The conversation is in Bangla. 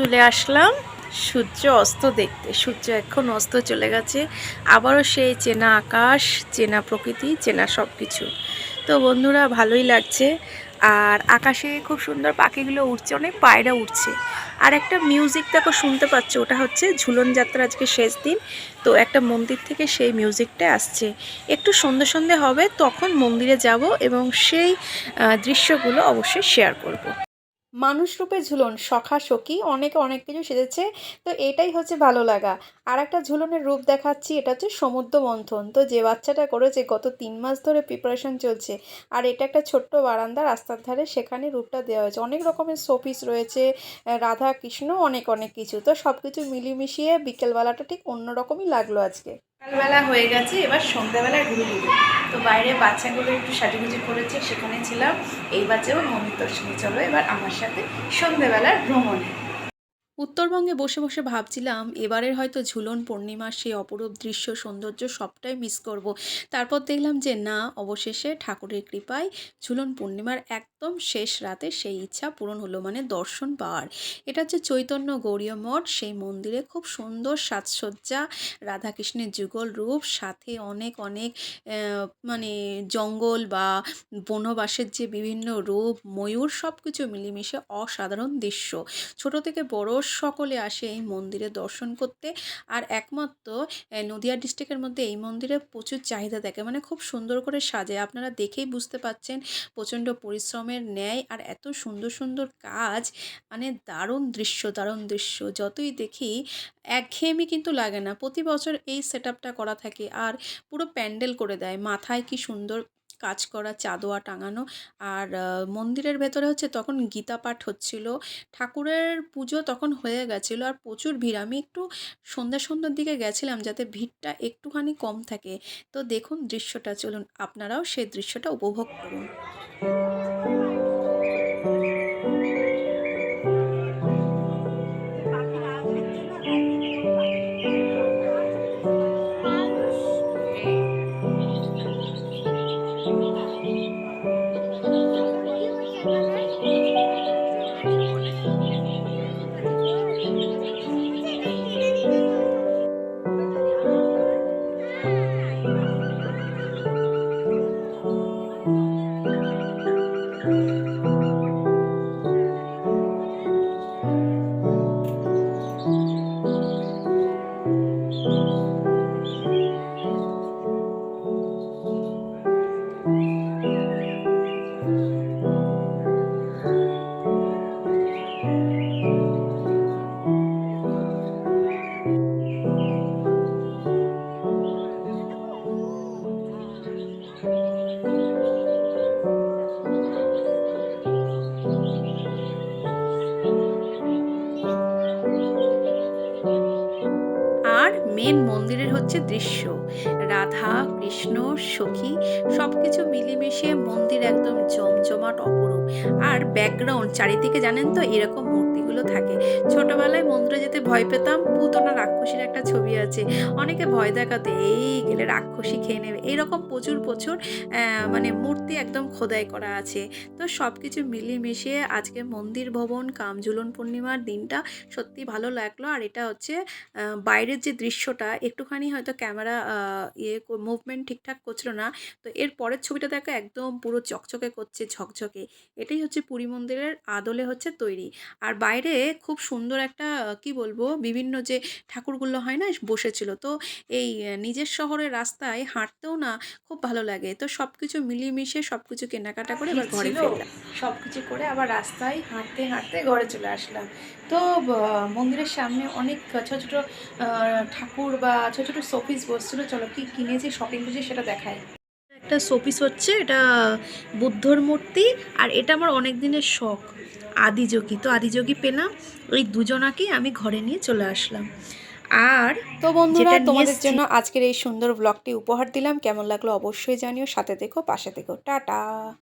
চলে আসলাম সূর্য অস্ত দেখতে। সূর্য এখন অস্ত চলে গেছে। আবারও সেই চেনা আকাশ, চেনা প্রকৃতি, চেনা সব কিছু তো বন্ধুরা, ভালোই লাগছে। আর আকাশে খুব সুন্দর পাখিগুলো উঠছে অনেক পায়রা উঠছে আর একটা মিউজিক দেখো, শুনতে পাচ্ছ, ওটা হচ্ছে ঝুলন যাত্রা আজকে শেষ দিন। তো একটা মন্দির থেকে সেই মিউজিকটা আসছে। একটু সন্ধে সন্ধে হবে, তখন মন্দিরে যাব এবং সেই দৃশ্যগুলো অবশ্যই শেয়ার করব। মানুষ রূপে ঝুলন সখা সখী অনেকে অনেক কিছু সেজেছে। তো এটাই হচ্ছে ভালো লাগা। আর একটা ঝুলনের রূপ দেখাচ্ছি, এটা হচ্ছে সমুদ্র মন্থন। তো যে বাচ্চাটা করেছে, গত তিন মাস ধরে প্রিপারেশন চলছে, আর এটা একটা ছোট্ট বারান্দা, রাস্তার ধারে সেখানে রূপটা দেওয়া হয়েছে। অনেক রকমের শোপিস রয়েছে রাধা, কৃষ্ণ, অনেক অনেক কিছু। তো সব কিছু মিলিয়ে বিকেলবেলাটা ঠিক অন্যরকমই লাগল আজকে। সকালবেলা হয়ে গেছে, এবার সন্ধ্যাবেলায় ঘুরে ঘুরে তো বাইরে বাচ্চাগুলো একটু সাজুগুজু করেছে, সেখানে ছিলাম। এই বাচ্চাও মন্দির দর্শনে। চলো এবার আমার সাথে সন্ধ্যাবেলার ভ্রমণে। উত্তরবঙ্গে বসে বসে ভাবছিলাম, এবারের হয়তো ঝুলন পূর্ণিমার সেই অপরূপ দৃশ্য সৌন্দর্য সবটাই মিস করব। তারপর দেখলাম যে না, অবশেষে ঠাকুরের কৃপায় ঝুলন পূর্ণিমার একদম শেষ রাতে সেই ইচ্ছা পূরণ হলো মানে দর্শন পাওয়ার এটা হচ্ছে চৈতন্য গৌরীয় মঠ, সেই মন্দিরে খুব সুন্দর সাজসজ্জা, রাধাকৃষ্ণের যুগল রূপ, সাথে অনেক অনেক মানে জঙ্গল বা বনবাসের যে বিভিন্ন রূপ, ময়ূর সব কিছু মিলেমিশে অসাধারণ দৃশ্য ছোট থেকে বড় সকলে আসে এই মন্দিরে দর্শন করতে। আর একমাত্র নদিয়া ডিস্ট্রিক্টের মধ্যে এই মন্দিরে প্রচুর চাহিদা থাকে মানে খুব সুন্দর করে সাজে। আপনারা দেখেই বুঝতে পাচ্ছেন প্রচণ্ড পরিশ্রমের ন্যায় আর এত সুন্দর সুন্দর কাজ। মানে দারুণ দৃশ্য দারুণ দৃশ্য। যতই দেখি, একঘেয়েমি কিন্তু লাগে না। প্রতি বছর এই সেট করা থাকে আর পুরো প্যান্ডেল করে দেয়। মাথায় কি সুন্দর কাজ করা, চাদোয়া টাঙানো। আর মন্দিরের ভেতরে হচ্ছে তখন গীতা পাঠ হচ্ছিল। ঠাকুরের পুজো তখন হয়ে গেছিল আর প্রচুর ভিড়। আমি একটু সন্ধ্যা সন্ধ্যার দিকে গেছিলাম যাতে ভিড়টা একটুখানি কম থাকে। তো দেখুন দৃশ্যটা, চলুন আপনারাও সেই দৃশ্যটা উপভোগ করুন। হচ্ছে দৃশ্য। রাধা, কৃষ্ণ, সখী সব কিছু মিলেমিশে মন্দির একদম জমজমাট অপরূপ। আর ব্যাকগ্রাউন্ড চারিদিকে জানেন তো এরকম থাকে। ছোটবেলায় মন্দিরে যেতে ভয় পেতাম, পুতনা রাক্ষসীর একটা ছবি আছে। অনেকে ভয় দেখাতে, এই গেলে রাক্ষসী খেয়ে নেবে। এইরকম প্রচুর প্রচুর মানে মূর্তি একদম খোদাই করা আছে। তো সব কিছু মিলিয়ে আজকে মন্দির ভবন কামজুলন পূর্ণিমার দিনটা সত্যি ভালো লাগল। আর এটা হচ্ছে বাইরের যে দৃশ্যটা, একটুখানি হয়তো ক্যামেরা ইয়ে মুভমেন্ট ঠিকঠাক করছিল না। তো এর পরের ছবিটা দেখো, একদম পুরো চকচকে করছে, ঝকঝকে। এটাই হচ্ছে পুরী মন্দিরের আদলে হচ্ছে তৈরি। আর বাইরে খুব সুন্দর একটা কি বলব বিভিন্ন যে ঠাকুরগুলো হয় না বসেছিল। তো এই নিজের শহরের রাস্তায় হাঁটতেও না খুব ভালো লাগে। তো সব কিছু মিলিয়ে সব কিছু কেনাকাটা করে এবার ঘরে ফিরলাম। সব কিছু করে আবার রাস্তায় হাঁটতে হাঁটতে ঘরে চলে আসলাম। তো মন্দিরের সামনে অনেক ছোটো ছোটো ঠাকুর বা ছোটো ছোটো শোপিস বসছিলো। চলো কি কিনেছি শপিং করছি সেটা দেখাই। একটা শোপিস হচ্ছে এটা বুদ্ধর মূর্তি আর এটা আমার অনেক দিনের শখ। আদিযোগী। তো আদিযোগী পেলাম ওই দুজনাকেই আমি ঘরে নিয়ে চলে আসলাম। আর তো বন্ধুরা তোমাদের জন্য আজকের এই সুন্দর ব্লগটি উপহার দিলাম। কেমন লাগল অবশ্যই জানিও। সাথে দেখো পাশে দেখো টাটা।